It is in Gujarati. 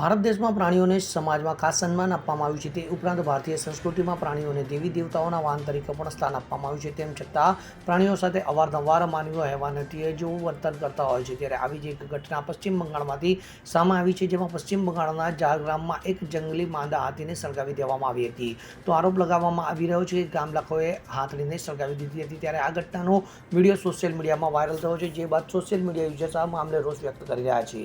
ભારત દેશમાં પ્રાણીઓને સમાજમાં ખાસ સન્માન આપવામાં આવ્યું છે. તે ઉપરાંત ભારતીય સંસ્કૃતિમાં પ્રાણીઓને દેવી દેવતાઓના વાહન તરીકે પણ સ્થાન આપવામાં આવ્યું છે. તેમ છતાં પ્રાણીઓ સાથે અવારનવાર માનવીઓ હેવાનટીય જેવું વર્તન કરતા હોય છે. ત્યારે આવી જ એક ઘટના પશ્ચિમ બંગાળમાંથી સામે આવી છે, જેમાં પશ્ચિમ બંગાળના ઝારગ્રામમાં એક જંગલી માંદા હાથીને સળગાવી દેવામાં આવી હતી. તો આરોપ લગાવવામાં આવી રહ્યો છે કે ગામ લોકોએ હાથડીને સળગાવી દીધી હતી. ત્યારે આ ઘટનાનો વીડિયો સોશિયલ મીડિયામાં વાયરલ થયો છે, જે બાદ સોશિયલ મીડિયા યુઝર્સ આ મામલે રોષ વ્યક્ત કરી રહ્યા છે.